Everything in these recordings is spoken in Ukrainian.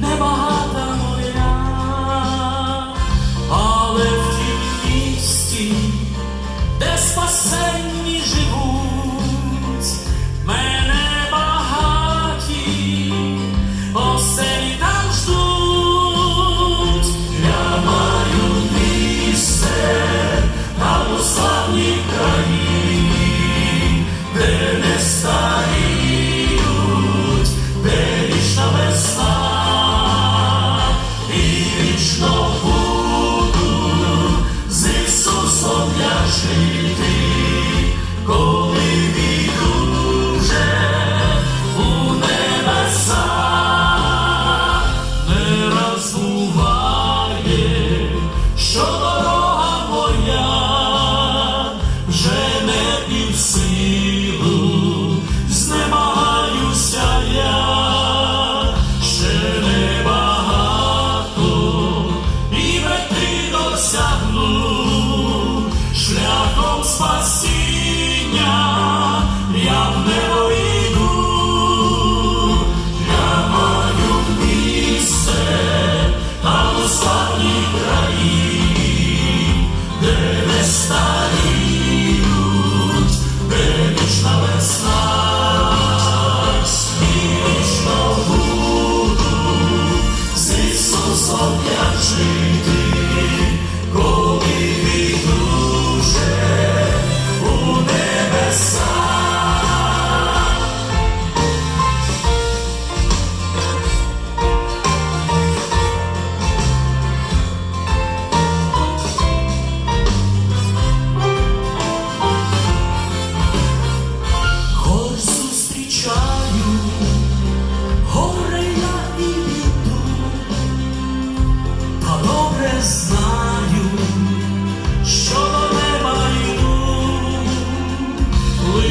Нема.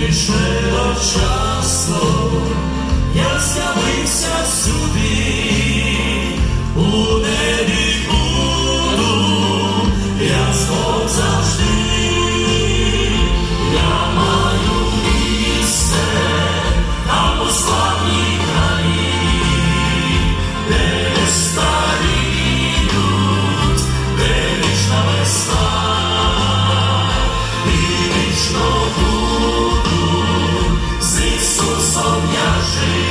спішила вчасно, як з'явився сюди. часом я.